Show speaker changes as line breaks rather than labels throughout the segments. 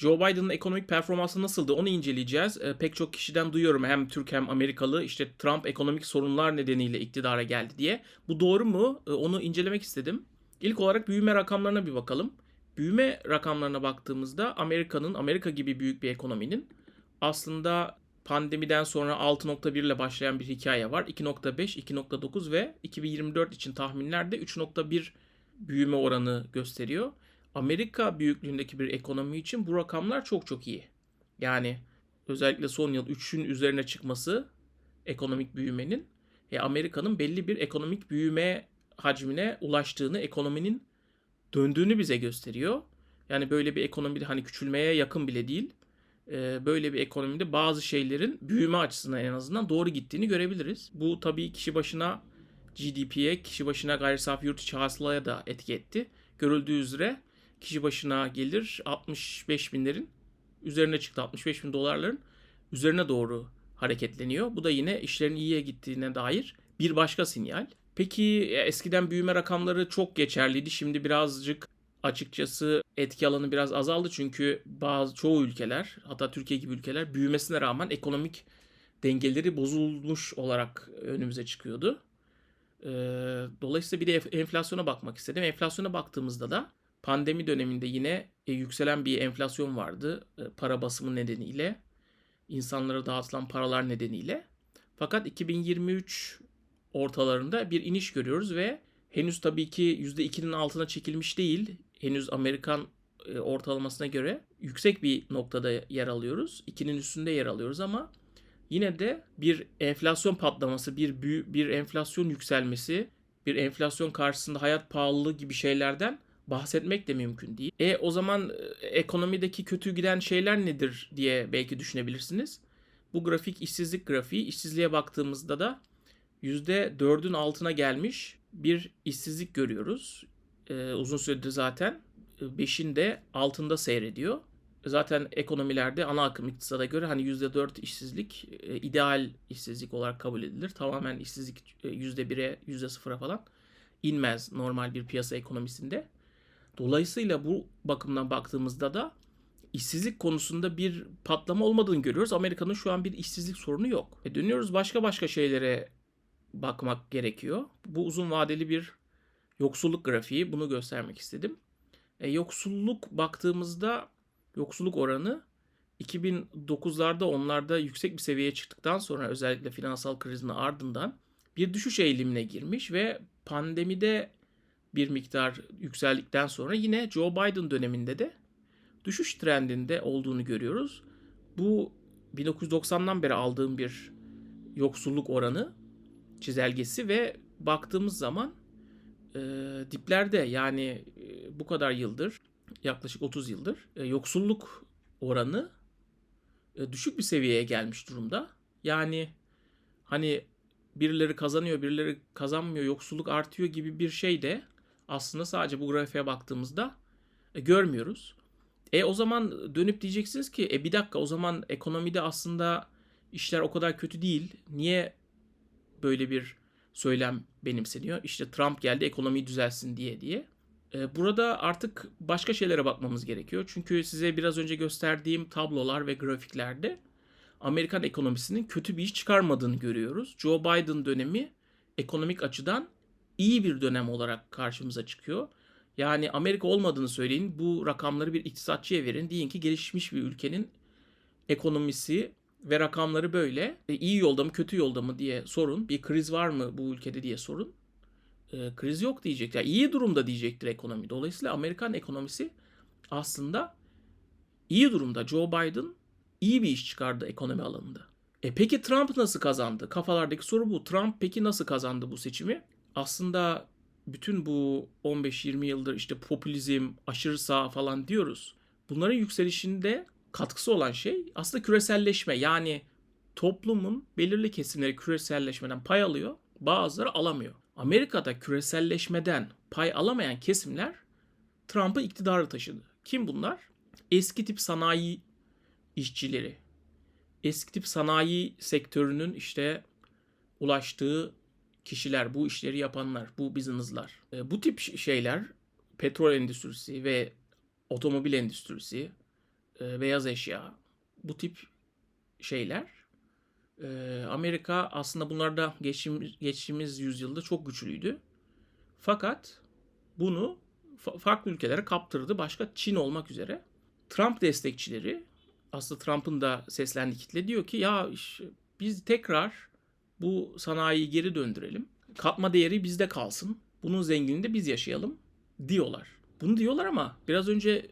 Joe Biden'ın ekonomik performansı nasıldı onu inceleyeceğiz. E, pek çok kişiden duyuyorum hem Türk hem Amerikalı işte Trump ekonomik sorunlar nedeniyle iktidara geldi diye. Bu doğru mu? E, onu incelemek istedim. İlk olarak büyüme rakamlarına bir bakalım. Büyüme rakamlarına baktığımızda Amerika'nın, Amerika gibi büyük bir ekonominin aslında pandemiden sonra 6.1 ile başlayan bir hikaye var. 2.5, 2.9 ve 2024 için tahminlerde 3.1 büyüme oranı gösteriyor. Amerika büyüklüğündeki bir ekonomi için bu rakamlar çok çok iyi. Yani özellikle son yıl 3'ün üzerine çıkması ekonomik büyümenin e, Amerika'nın belli bir ekonomik büyüme hacmine ulaştığını, ekonominin döndüğünü bize gösteriyor. Yani böyle bir ekonomide hani küçülmeye yakın bile değil. E, böyle bir ekonomide bazı şeylerin büyüme açısından en azından doğru gittiğini görebiliriz. Bu tabii kişi başına GDP'ye, kişi başına gayri safi yurt içi hasılaya da etki etti. Görüldüğü üzere kişi başına gelir 65 binlerin üzerine çıktı. 65 bin dolarların üzerine doğru hareketleniyor. Bu da yine işlerin iyiye gittiğine dair bir başka sinyal. Peki eskiden büyüme rakamları çok geçerliydi. Şimdi birazcık açıkçası etki alanı biraz azaldı çünkü bazı çoğu ülkeler hatta Türkiye gibi ülkeler büyümesine rağmen ekonomik dengeleri bozulmuş olarak önümüze çıkıyordu. Dolayısıyla bir de enflasyona bakmak istedim. Enflasyona baktığımızda da Pandemi döneminde yine e, yükselen bir enflasyon vardı. E, para basımı nedeniyle, insanlara dağıtılan paralar nedeniyle. Fakat 2023 ortalarında bir iniş görüyoruz ve henüz tabii ki %2'nin altına çekilmiş değil. Henüz Amerikan e, ortalamasına göre yüksek bir noktada yer alıyoruz. 2'nin üstünde yer alıyoruz ama yine de bir enflasyon patlaması, bir büyü, bir enflasyon yükselmesi, bir enflasyon karşısında hayat pahalılığı gibi şeylerden bahsetmek de mümkün değil. E o zaman e, ekonomideki kötü giden şeyler nedir diye belki düşünebilirsiniz. Bu grafik işsizlik grafiği. İşsizliğe baktığımızda da %4'ün altına gelmiş bir işsizlik görüyoruz. Ee, uzun süredir zaten 5'in de altında seyrediyor. Zaten ekonomilerde ana akım iktisada göre hani %4 işsizlik e, ideal işsizlik olarak kabul edilir. Tamamen işsizlik e, %1'e %0'a falan inmez normal bir piyasa ekonomisinde. Dolayısıyla bu bakımdan baktığımızda da işsizlik konusunda bir patlama olmadığını görüyoruz. Amerika'nın şu an bir işsizlik sorunu yok. E dönüyoruz başka başka şeylere bakmak gerekiyor. Bu uzun vadeli bir yoksulluk grafiği. Bunu göstermek istedim. E, yoksulluk baktığımızda yoksulluk oranı 2009'larda onlarda yüksek bir seviyeye çıktıktan sonra özellikle finansal krizin ardından bir düşüş eğilimine girmiş ve pandemide bir miktar yükseldikten sonra yine Joe Biden döneminde de düşüş trendinde olduğunu görüyoruz. Bu 1990'dan beri aldığım bir yoksulluk oranı çizelgesi ve baktığımız zaman e, diplerde yani e, bu kadar yıldır yaklaşık 30 yıldır e, yoksulluk oranı e, düşük bir seviyeye gelmiş durumda. Yani hani birileri kazanıyor, birileri kazanmıyor, yoksulluk artıyor gibi bir şey de aslında sadece bu grafiğe baktığımızda e, görmüyoruz. E o zaman dönüp diyeceksiniz ki e bir dakika o zaman ekonomide aslında işler o kadar kötü değil. Niye böyle bir söylem benimseniyor? İşte Trump geldi ekonomiyi düzelsin diye diye. E, burada artık başka şeylere bakmamız gerekiyor. Çünkü size biraz önce gösterdiğim tablolar ve grafiklerde Amerikan ekonomisinin kötü bir iş çıkarmadığını görüyoruz. Joe Biden dönemi ekonomik açıdan iyi bir dönem olarak karşımıza çıkıyor. Yani Amerika olmadığını söyleyin. Bu rakamları bir iktisatçıya verin. Deyin ki gelişmiş bir ülkenin ekonomisi ve rakamları böyle. E, iyi yolda mı kötü yolda mı diye sorun. Bir kriz var mı bu ülkede diye sorun. E, kriz yok diyecek. Yani iyi durumda diyecektir ekonomi. Dolayısıyla Amerikan ekonomisi aslında iyi durumda. Joe Biden iyi bir iş çıkardı ekonomi alanında. E peki Trump nasıl kazandı? Kafalardaki soru bu. Trump peki nasıl kazandı bu seçimi? Aslında bütün bu 15-20 yıldır işte popülizm, aşırı sağ falan diyoruz. Bunların yükselişinde katkısı olan şey aslında küreselleşme. Yani toplumun belirli kesimleri küreselleşmeden pay alıyor, bazıları alamıyor. Amerika'da küreselleşmeden pay alamayan kesimler Trump'ı iktidara taşıdı. Kim bunlar? Eski tip sanayi işçileri. Eski tip sanayi sektörünün işte ulaştığı kişiler, bu işleri yapanlar, bu business'lar. E, bu tip şeyler petrol endüstrisi ve otomobil endüstrisi, e, beyaz eşya, bu tip şeyler. E, Amerika aslında bunlarda geçtiğimiz, geçtiğimiz yüzyılda çok güçlüydü. Fakat bunu fa- farklı ülkelere kaptırdı. Başka Çin olmak üzere. Trump destekçileri aslında Trump'ın da seslendiği kitle diyor ki ya iş- biz tekrar bu sanayiyi geri döndürelim. Katma değeri bizde kalsın. Bunun zenginliğini de biz yaşayalım diyorlar. Bunu diyorlar ama biraz önce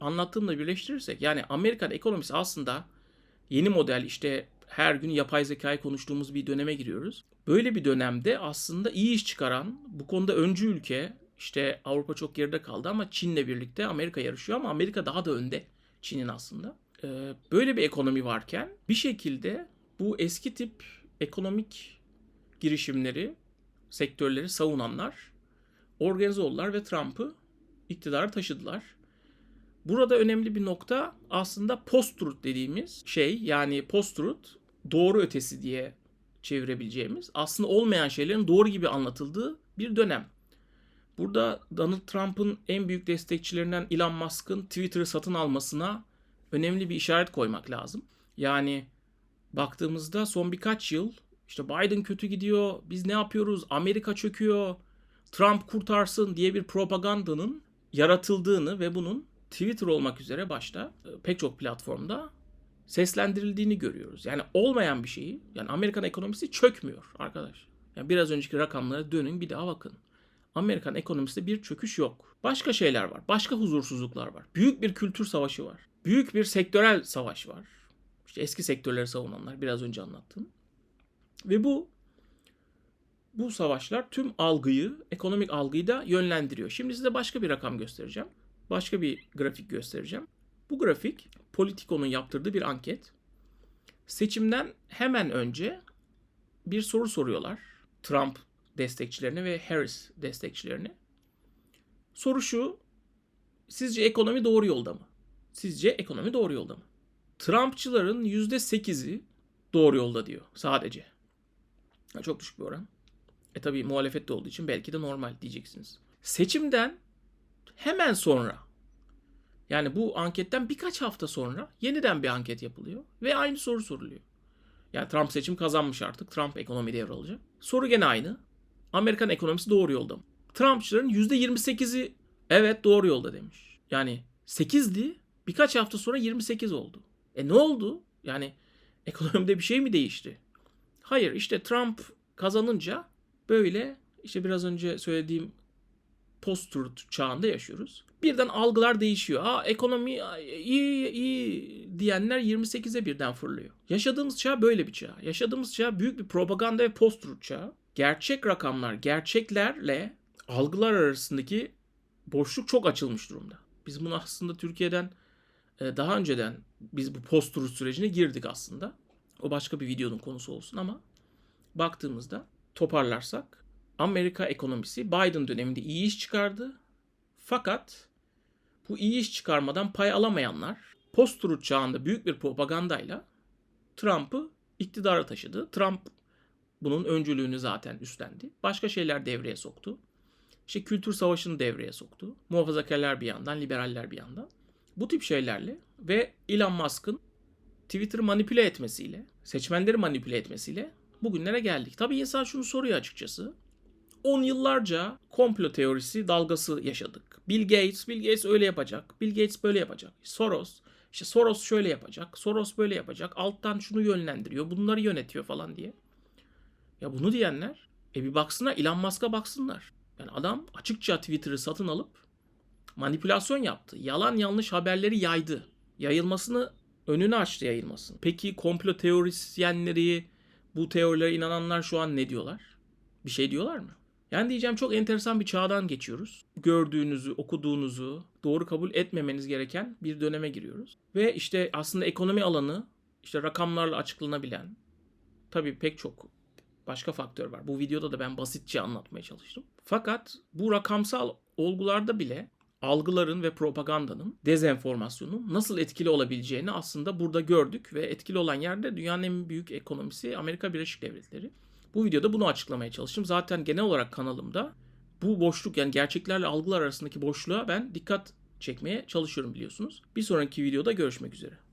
anlattığımla birleştirirsek yani Amerikan ekonomisi aslında yeni model işte her gün yapay zekayı konuştuğumuz bir döneme giriyoruz. Böyle bir dönemde aslında iyi iş çıkaran bu konuda öncü ülke işte Avrupa çok geride kaldı ama Çin'le birlikte Amerika yarışıyor ama Amerika daha da önde Çin'in aslında. Ee, böyle bir ekonomi varken bir şekilde bu eski tip ekonomik girişimleri, sektörleri savunanlar organize oldular ve Trump'ı iktidara taşıdılar. Burada önemli bir nokta aslında post-truth dediğimiz şey yani post-truth doğru ötesi diye çevirebileceğimiz aslında olmayan şeylerin doğru gibi anlatıldığı bir dönem. Burada Donald Trump'ın en büyük destekçilerinden Elon Musk'ın Twitter'ı satın almasına önemli bir işaret koymak lazım. Yani baktığımızda son birkaç yıl işte Biden kötü gidiyor, biz ne yapıyoruz, Amerika çöküyor, Trump kurtarsın diye bir propagandanın yaratıldığını ve bunun Twitter olmak üzere başta e, pek çok platformda seslendirildiğini görüyoruz. Yani olmayan bir şeyi, yani Amerikan ekonomisi çökmüyor arkadaş. Yani biraz önceki rakamlara dönün bir daha bakın. Amerikan ekonomisinde bir çöküş yok. Başka şeyler var. Başka huzursuzluklar var. Büyük bir kültür savaşı var. Büyük bir sektörel savaş var. İşte eski sektörleri savunanlar biraz önce anlattım. Ve bu bu savaşlar tüm algıyı, ekonomik algıyı da yönlendiriyor. Şimdi size başka bir rakam göstereceğim. Başka bir grafik göstereceğim. Bu grafik Politico'nun yaptırdığı bir anket. Seçimden hemen önce bir soru soruyorlar. Trump destekçilerine ve Harris destekçilerine. Soru şu. Sizce ekonomi doğru yolda mı? Sizce ekonomi doğru yolda mı? Trumpçıların %8'i doğru yolda diyor sadece. Çok düşük bir oran. E tabi muhalefette olduğu için belki de normal diyeceksiniz. Seçimden hemen sonra yani bu anketten birkaç hafta sonra yeniden bir anket yapılıyor ve aynı soru soruluyor. Yani Trump seçim kazanmış artık. Trump ekonomi devralacak. Soru gene aynı. Amerikan ekonomisi doğru yolda mı? Trumpçıların %28'i evet doğru yolda demiş. Yani 8'di. Birkaç hafta sonra 28 oldu. E ne oldu? Yani ekonomide bir şey mi değişti? Hayır işte Trump kazanınca böyle işte biraz önce söylediğim post-truth çağında yaşıyoruz. Birden algılar değişiyor. Aa ekonomi iyi iyi diyenler 28'e birden fırlıyor. Yaşadığımız çağ böyle bir çağ. Yaşadığımız çağ büyük bir propaganda ve post-truth çağı. Gerçek rakamlar, gerçeklerle algılar arasındaki boşluk çok açılmış durumda. Biz bunu aslında Türkiye'den daha önceden biz bu post-truth sürecine girdik aslında. O başka bir videonun konusu olsun ama baktığımızda toparlarsak Amerika ekonomisi Biden döneminde iyi iş çıkardı. Fakat bu iyi iş çıkarmadan pay alamayanlar post-truth çağında büyük bir propagandayla Trump'ı iktidara taşıdı. Trump bunun öncülüğünü zaten üstlendi. Başka şeyler devreye soktu. İşte kültür savaşını devreye soktu. Muhafazakarlar bir yandan, liberaller bir yandan. Bu tip şeylerle ve Elon Musk'ın Twitter'ı manipüle etmesiyle, seçmenleri manipüle etmesiyle bugünlere geldik. Tabii insan şunu soruyor açıkçası. 10 yıllarca komplo teorisi dalgası yaşadık. Bill Gates, Bill Gates öyle yapacak. Bill Gates böyle yapacak. Soros, işte Soros şöyle yapacak. Soros böyle yapacak. Alttan şunu yönlendiriyor. Bunları yönetiyor falan diye. Ya bunu diyenler e bir baksınlar Elon Musk'a baksınlar. Yani adam açıkça Twitter'ı satın alıp manipülasyon yaptı. Yalan yanlış haberleri yaydı. Yayılmasını önünü açtı yayılmasını. Peki komplo teorisyenleri, bu teorilere inananlar şu an ne diyorlar? Bir şey diyorlar mı? Yani diyeceğim çok enteresan bir çağdan geçiyoruz. Gördüğünüzü, okuduğunuzu doğru kabul etmemeniz gereken bir döneme giriyoruz. Ve işte aslında ekonomi alanı işte rakamlarla açıklanabilen tabii pek çok başka faktör var. Bu videoda da ben basitçe anlatmaya çalıştım. Fakat bu rakamsal olgularda bile algıların ve propagandanın, dezenformasyonun nasıl etkili olabileceğini aslında burada gördük ve etkili olan yerde dünyanın en büyük ekonomisi Amerika Birleşik Devletleri. Bu videoda bunu açıklamaya çalıştım. Zaten genel olarak kanalımda bu boşluk yani gerçeklerle algılar arasındaki boşluğa ben dikkat çekmeye çalışıyorum biliyorsunuz. Bir sonraki videoda görüşmek üzere.